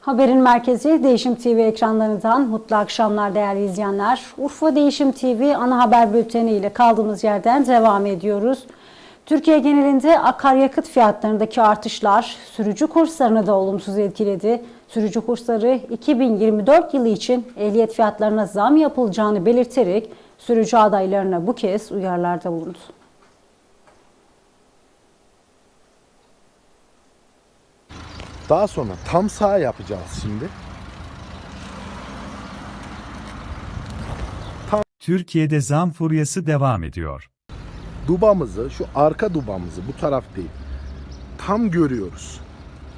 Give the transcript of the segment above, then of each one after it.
Haberin merkezi Değişim TV ekranlarından mutlu akşamlar değerli izleyenler. Urfa Değişim TV ana haber bülteni ile kaldığımız yerden devam ediyoruz. Türkiye genelinde akaryakıt fiyatlarındaki artışlar sürücü kurslarını da olumsuz etkiledi. Sürücü kursları 2024 yılı için ehliyet fiyatlarına zam yapılacağını belirterek sürücü adaylarına bu kez uyarılarda bulundu. Daha sonra tam sağ yapacağız şimdi. Türkiye'de zam furyası devam ediyor. Dubamızı, şu arka dubamızı bu taraf değil. Tam görüyoruz.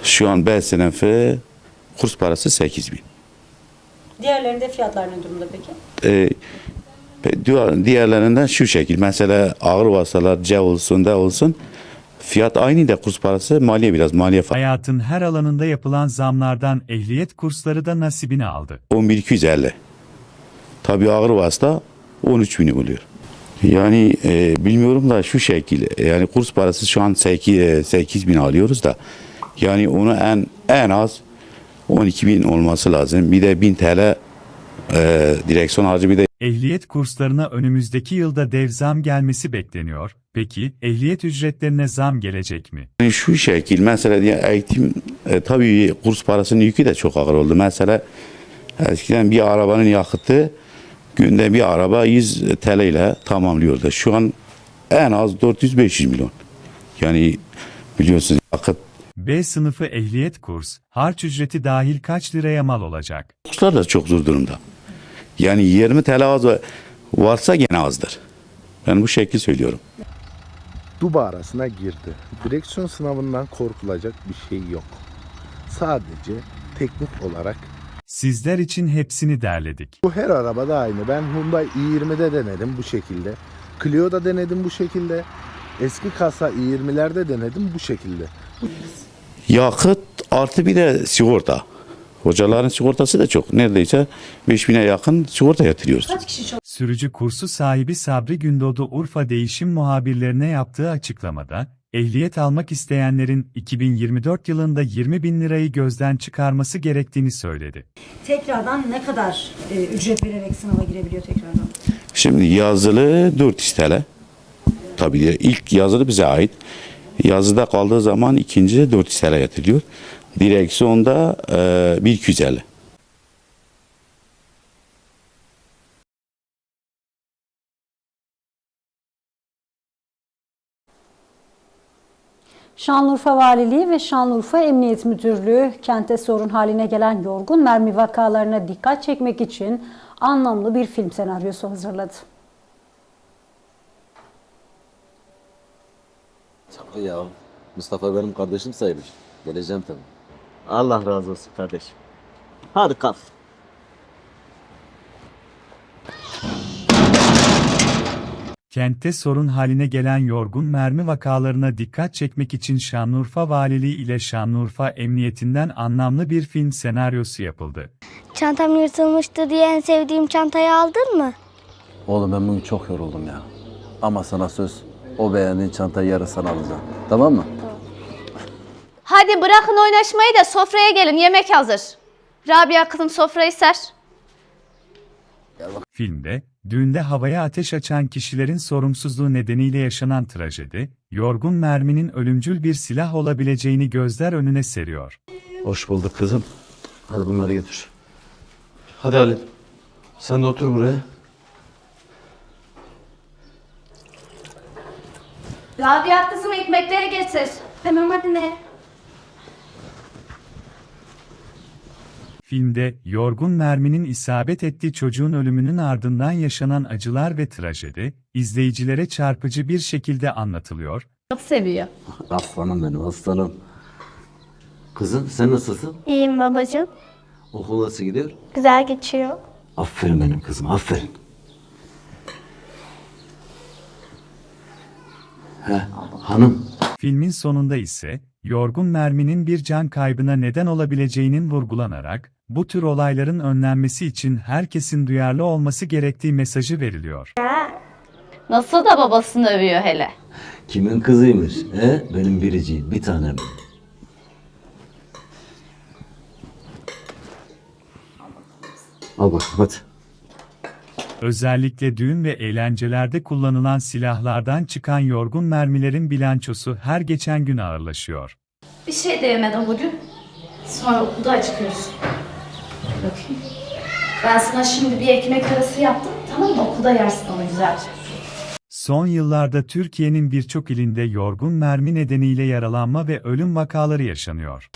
Şu an B sınıfı kurs parası 8 bin. Diğerlerinde fiyatlar ne durumda peki? Ee, diğerlerinden şu şekil. Mesela ağır vasıtalar C olsun da olsun. Fiyat aynı da kurs parası maliye biraz maliye fa- Hayatın her alanında yapılan zamlardan ehliyet kursları da nasibini aldı. 11.250. Tabii ağır vasıta 13 bini buluyor. Yani e, bilmiyorum da şu şekil. Yani kurs parası şu an 8, 8 bin alıyoruz da. Yani onu en en az 12 bin olması lazım. Bir de 1000 TL e, direksiyon harcı bir de Ehliyet kurslarına önümüzdeki yılda dev zam gelmesi bekleniyor. Peki ehliyet ücretlerine zam gelecek mi? Yani şu şekil mesela eğitim e, tabii kurs parasının yükü de çok ağır oldu. Mesela eskiden bir arabanın yakıtı günde bir araba 100 TL ile tamamlıyordu. Şu an en az 400-500 milyon. Yani biliyorsunuz yakıt B sınıfı ehliyet kurs, harç ücreti dahil kaç liraya mal olacak? kurslar da çok zor durumda. Yani 20 TL az va- varsa gene azdır. Ben bu şekil söylüyorum. Duba arasına girdi. Direksiyon sınavından korkulacak bir şey yok. Sadece teknik olarak Sizler için hepsini derledik. bu her arabada aynı. Ben Hyundai i20'de denedim bu şekilde. Clio'da denedim bu şekilde. Eski kasa i20'lerde denedim bu şekilde. Yakıt artı bir de sigorta. Hocaların sigortası da çok. Neredeyse 5000'e yakın sigorta yatırıyoruz. Sürücü kursu sahibi Sabri Gündoğdu Urfa Değişim muhabirlerine yaptığı açıklamada, ehliyet almak isteyenlerin 2024 yılında 20 bin lirayı gözden çıkarması gerektiğini söyledi. Tekrardan ne kadar e, ücret vererek sınava girebiliyor tekrardan? Şimdi yazılı 400 TL. Tabii ilk yazılı bize ait. Yazıda kaldığı zaman ikinci de 400 TL yatırılıyor. Direksiyonda e, 1250. Şanlıurfa Valiliği ve Şanlıurfa Emniyet Müdürlüğü kente sorun haline gelen yorgun mermi vakalarına dikkat çekmek için anlamlı bir film senaryosu hazırladı. Tabii ya. Mustafa benim kardeşim sayılır. Geleceğim tabii. Allah razı olsun kardeşim. Hadi kalk. Kentte sorun haline gelen yorgun mermi vakalarına dikkat çekmek için Şanlıurfa Valiliği ile Şanlıurfa Emniyetinden anlamlı bir film senaryosu yapıldı. Çantam yırtılmıştı diye en sevdiğim çantayı aldın mı? Oğlum ben bugün çok yoruldum ya. Ama sana söz. O beğendiğin çantayı yarın sana alacağım. Tamam mı? Hadi bırakın oynaşmayı da sofraya gelin yemek hazır. Rabia kızım sofrayı ser. Filmde, düğünde havaya ateş açan kişilerin sorumsuzluğu nedeniyle yaşanan trajedi, yorgun merminin ölümcül bir silah olabileceğini gözler önüne seriyor. Hoş bulduk kızım. Hadi bunları götür. Hadi Halit. Sen de otur buraya. Rabia kızım ekmekleri getir. Tamam hadi ne? Filmde, yorgun merminin isabet ettiği çocuğun ölümünün ardından yaşanan acılar ve trajedi, izleyicilere çarpıcı bir şekilde anlatılıyor, Çok seviyor. Aslanım benim aslanım. Kızım sen nasılsın? İyiyim babacığım. Okul nasıl gidiyor? Güzel geçiyor. Aferin benim kızım aferin. He, hanım. Filmin sonunda ise, yorgun merminin bir can kaybına neden olabileceğinin vurgulanarak, bu tür olayların önlenmesi için herkesin duyarlı olması gerektiği mesajı veriliyor. Nasıl da babasını övüyor hele. Kimin kızıymış? He? Benim biriciğim, bir tanem. Al bakalım hadi. Özellikle düğün ve eğlencelerde kullanılan silahlardan çıkan yorgun mermilerin bilançosu her geçen gün ağırlaşıyor. Bir şey de yemedim bugün. Sonra okulda çıkıyoruz. Bakayım. Ben sana şimdi bir ekmek arası yaptım. Tamam mı? Okulda yersin onu güzelce. Son yıllarda Türkiye'nin birçok ilinde yorgun mermi nedeniyle yaralanma ve ölüm vakaları yaşanıyor.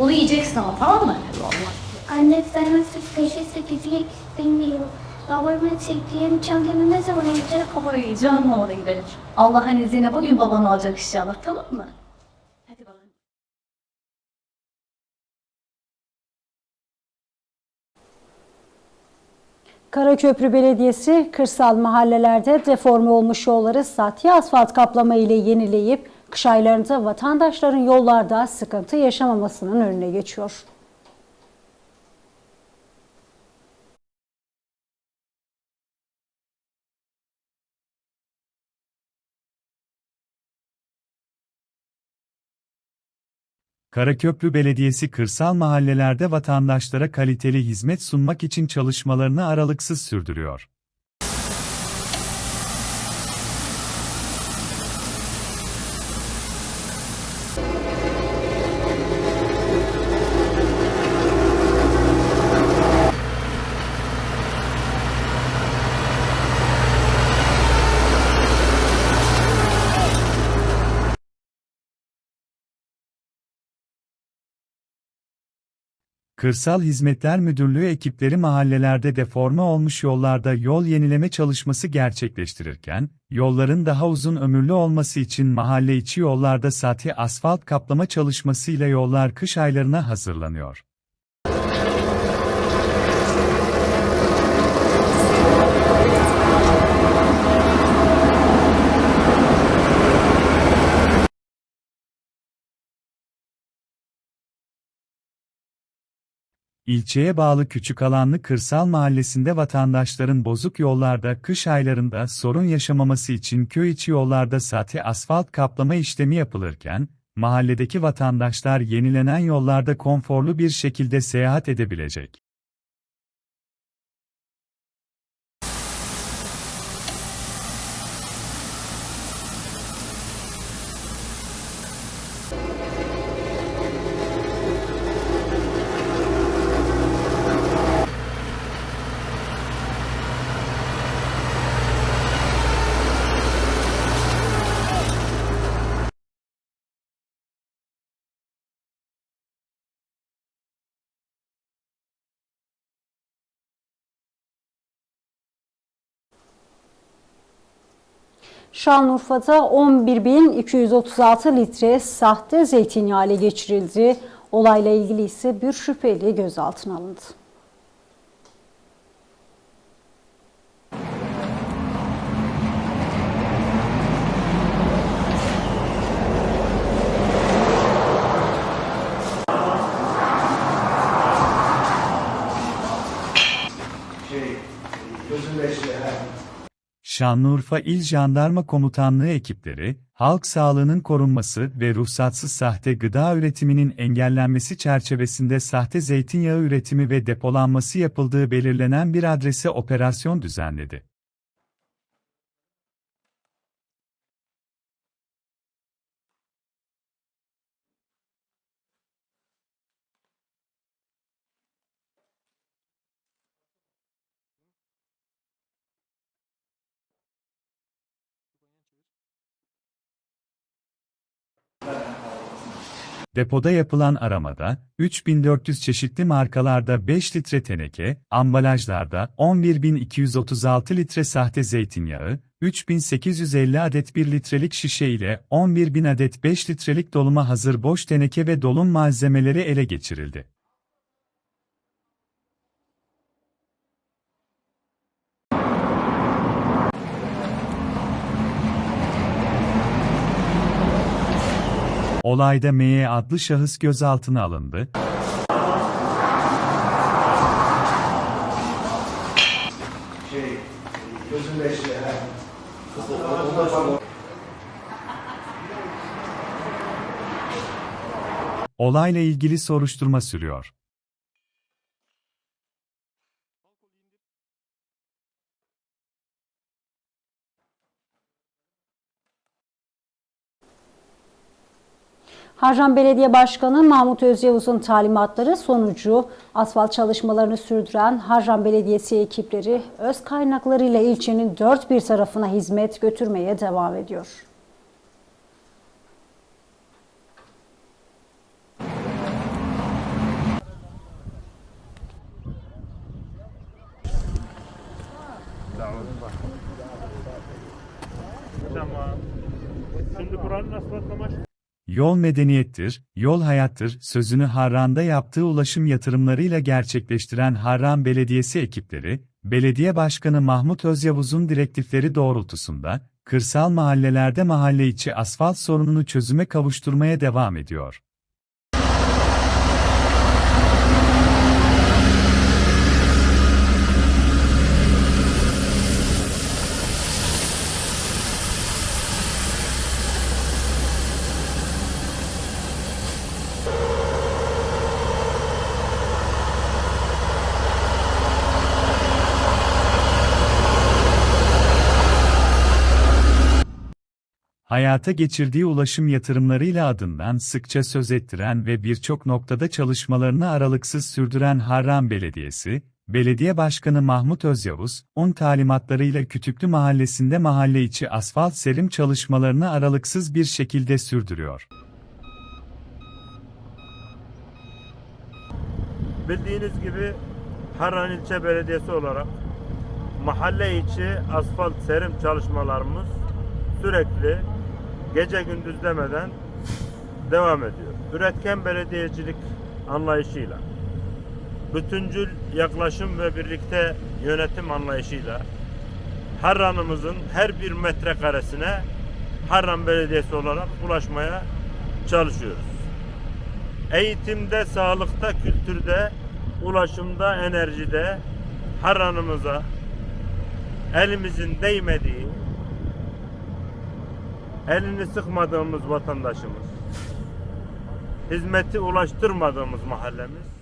Onu yiyeceksin ama tamam mı? Anne sen nasıl peşe gitmek istemiyor. Babamın çektiğim çantamı ne zaman yiyecek? Oy canım orada gidelim. Allah'ın izniyle bugün baban olacak inşallah tamam mı? Hadi bakalım. Karaköprü Belediyesi kırsal mahallelerde deforme olmuş yolları sahte asfalt kaplama ile yenileyip kış aylarında vatandaşların yollarda sıkıntı yaşamamasının önüne geçiyor. Karaköprü Belediyesi kırsal mahallelerde vatandaşlara kaliteli hizmet sunmak için çalışmalarını aralıksız sürdürüyor. Kırsal Hizmetler Müdürlüğü ekipleri mahallelerde deforme olmuş yollarda yol yenileme çalışması gerçekleştirirken, yolların daha uzun ömürlü olması için mahalle içi yollarda sahte asfalt kaplama çalışmasıyla yollar kış aylarına hazırlanıyor. İlçeye bağlı Küçükalanlı Kırsal Mahallesi'nde vatandaşların bozuk yollarda kış aylarında sorun yaşamaması için köy içi yollarda sahte asfalt kaplama işlemi yapılırken, mahalledeki vatandaşlar yenilenen yollarda konforlu bir şekilde seyahat edebilecek. Şanlıurfa'da 11.236 litre sahte zeytinyağı ele geçirildi. Olayla ilgili ise bir şüpheli gözaltına alındı. Şanlıurfa İl Jandarma Komutanlığı ekipleri, halk sağlığının korunması ve ruhsatsız sahte gıda üretiminin engellenmesi çerçevesinde sahte zeytinyağı üretimi ve depolanması yapıldığı belirlenen bir adrese operasyon düzenledi. Depoda yapılan aramada, 3400 çeşitli markalarda 5 litre teneke, ambalajlarda 11236 litre sahte zeytinyağı, 3850 adet 1 litrelik şişe ile 11000 adet 5 litrelik doluma hazır boş teneke ve dolum malzemeleri ele geçirildi. Olayda M.Y. adlı şahıs gözaltına alındı. Olayla ilgili soruşturma sürüyor. Harran Belediye Başkanı Mahmut Özyavuz'un talimatları sonucu asfalt çalışmalarını sürdüren Harran Belediyesi ekipleri öz kaynaklarıyla ilçenin dört bir tarafına hizmet götürmeye devam ediyor. Tamam. Şimdi buranın asfaltlama Yol medeniyettir, yol hayattır sözünü Harran'da yaptığı ulaşım yatırımlarıyla gerçekleştiren Harran Belediyesi ekipleri, Belediye Başkanı Mahmut Özyavuz'un direktifleri doğrultusunda, kırsal mahallelerde mahalle içi asfalt sorununu çözüme kavuşturmaya devam ediyor. Hayata geçirdiği ulaşım yatırımlarıyla adından sıkça söz ettiren ve birçok noktada çalışmalarını aralıksız sürdüren Harran Belediyesi, Belediye Başkanı Mahmut Özyavuz, on talimatlarıyla Kütüklü Mahallesi'nde mahalle içi asfalt serim çalışmalarını aralıksız bir şekilde sürdürüyor. bildiğiniz gibi Harran İlçe Belediyesi olarak mahalle içi asfalt serim çalışmalarımız sürekli gece gündüz demeden devam ediyor. Üretken belediyecilik anlayışıyla, bütüncül yaklaşım ve birlikte yönetim anlayışıyla Harran'ımızın her bir metrekaresine Harran Belediyesi olarak ulaşmaya çalışıyoruz. Eğitimde, sağlıkta, kültürde, ulaşımda, enerjide Harran'ımıza elimizin değmediği, elini sıkmadığımız vatandaşımız, hizmeti ulaştırmadığımız mahallemiz.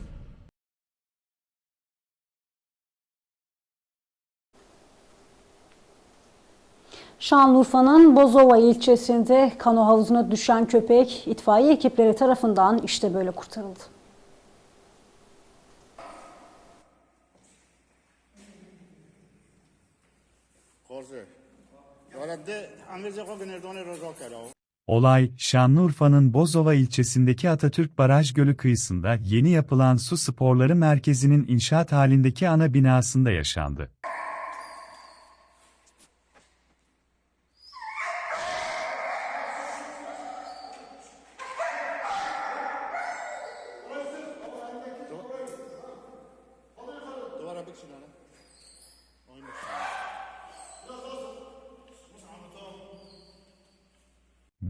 Şanlıurfa'nın Bozova ilçesinde kano havuzuna düşen köpek itfaiye ekipleri tarafından işte böyle kurtarıldı. Olay, Şanlıurfa'nın Bozova ilçesindeki Atatürk Baraj Gölü kıyısında yeni yapılan su sporları merkezinin inşaat halindeki ana binasında yaşandı.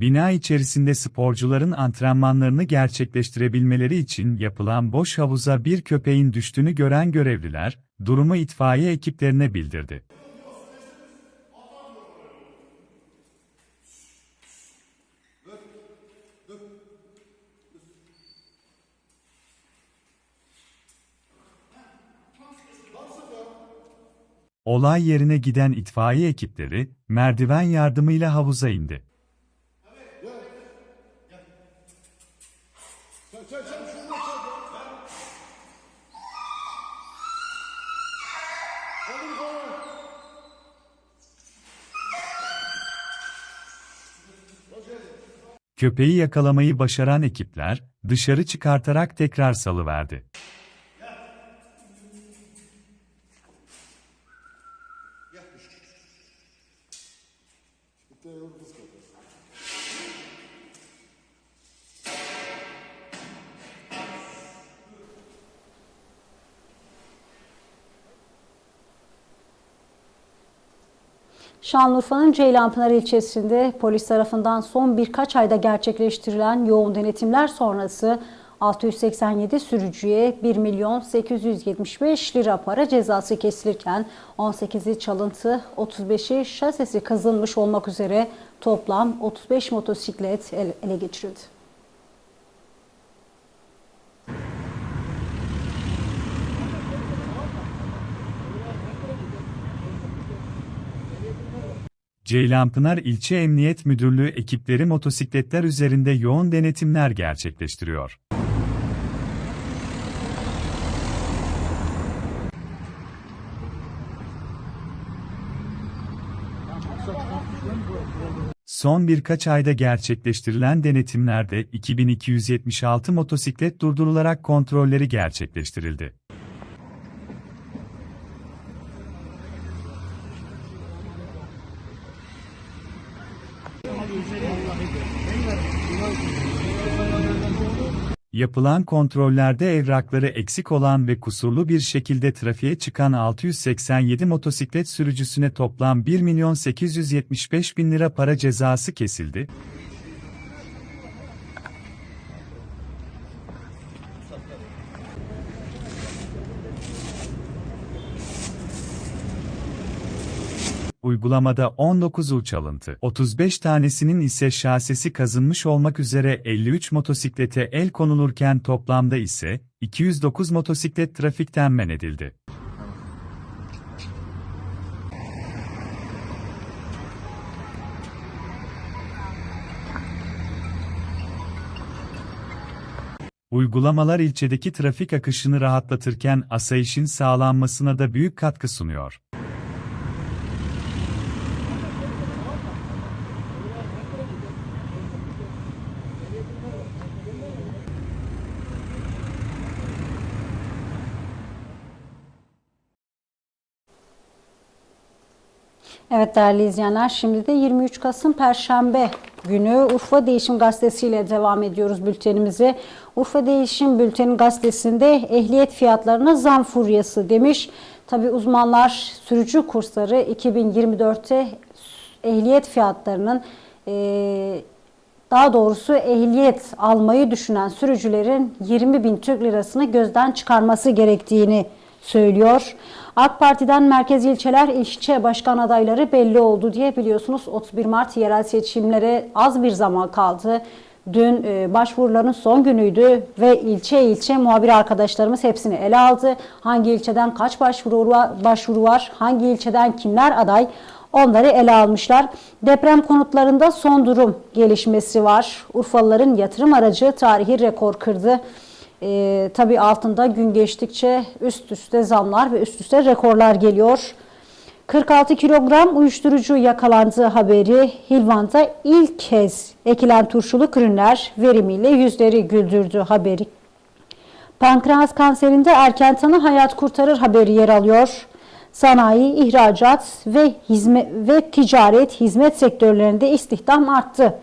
Bina içerisinde sporcuların antrenmanlarını gerçekleştirebilmeleri için yapılan boş havuza bir köpeğin düştüğünü gören görevliler, durumu itfaiye ekiplerine bildirdi. Olay yerine giden itfaiye ekipleri, merdiven yardımıyla havuza indi. Köpeği yakalamayı başaran ekipler, dışarı çıkartarak tekrar salıverdi. Şanlıurfa'nın Ceylanpınar ilçesinde polis tarafından son birkaç ayda gerçekleştirilen yoğun denetimler sonrası 687 sürücüye 1 milyon 875 lira para cezası kesilirken 18'i çalıntı, 35'i şasisi kazınmış olmak üzere toplam 35 motosiklet ele geçirildi. Ceylanpınar İlçe Emniyet Müdürlüğü ekipleri motosikletler üzerinde yoğun denetimler gerçekleştiriyor. Son birkaç ayda gerçekleştirilen denetimlerde 2276 motosiklet durdurularak kontrolleri gerçekleştirildi. Yapılan kontrollerde evrakları eksik olan ve kusurlu bir şekilde trafiğe çıkan 687 motosiklet sürücüsüne toplam 1 milyon 875 bin lira para cezası kesildi. Uygulamada 19 uç alıntı, 35 tanesinin ise şasisi kazınmış olmak üzere 53 motosiklete el konulurken toplamda ise 209 motosiklet trafikten men edildi. Uygulamalar ilçedeki trafik akışını rahatlatırken asayişin sağlanmasına da büyük katkı sunuyor. Evet değerli izleyenler şimdi de 23 Kasım Perşembe günü Urfa Değişim Gazetesi ile devam ediyoruz bültenimizi. Urfa Değişim Bülteni gazetesinde ehliyet fiyatlarına zam furyası demiş. Tabi uzmanlar sürücü kursları 2024'te ehliyet fiyatlarının eee, daha doğrusu ehliyet almayı düşünen sürücülerin 20 bin Türk lirasını gözden çıkarması gerektiğini söylüyor. AK Parti'den merkez ilçeler ilçe başkan adayları belli oldu diye biliyorsunuz 31 Mart yerel seçimlere az bir zaman kaldı. Dün e, başvuruların son günüydü ve ilçe ilçe muhabir arkadaşlarımız hepsini ele aldı. Hangi ilçeden kaç başvuru var, başvuru var, hangi ilçeden kimler aday onları ele almışlar. Deprem konutlarında son durum gelişmesi var. Urfalıların yatırım aracı tarihi rekor kırdı. Ee, tabii altında gün geçtikçe üst üste zamlar ve üst üste rekorlar geliyor. 46 kilogram uyuşturucu yakalandığı haberi Hilvan'da ilk kez ekilen turşuluk ürünler verimiyle yüzleri güldürdü haberi. Pankreas kanserinde erken tanı hayat kurtarır haberi yer alıyor. Sanayi, ihracat ve hizmet ve ticaret hizmet sektörlerinde istihdam arttı.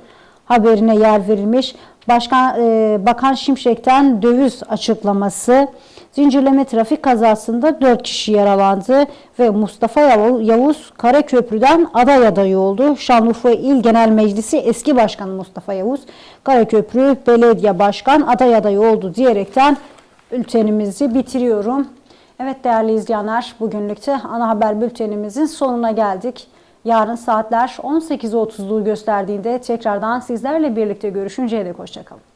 Haberine yer verilmiş. Başkan e, Bakan Şimşek'ten döviz açıklaması. Zincirleme trafik kazasında 4 kişi yaralandı ve Mustafa Yavu- Yavuz Karaköprü'den aday adayı oldu. Şanlıurfa İl Genel Meclisi eski başkanı Mustafa Yavuz Karaköprü Belediye Başkan aday adayı oldu diyerekten bültenimizi bitiriyorum. Evet değerli izleyenler bugünlükte ana haber bültenimizin sonuna geldik. Yarın saatler 18.30'luğu gösterdiğinde tekrardan sizlerle birlikte görüşünceye dek hoşçakalın.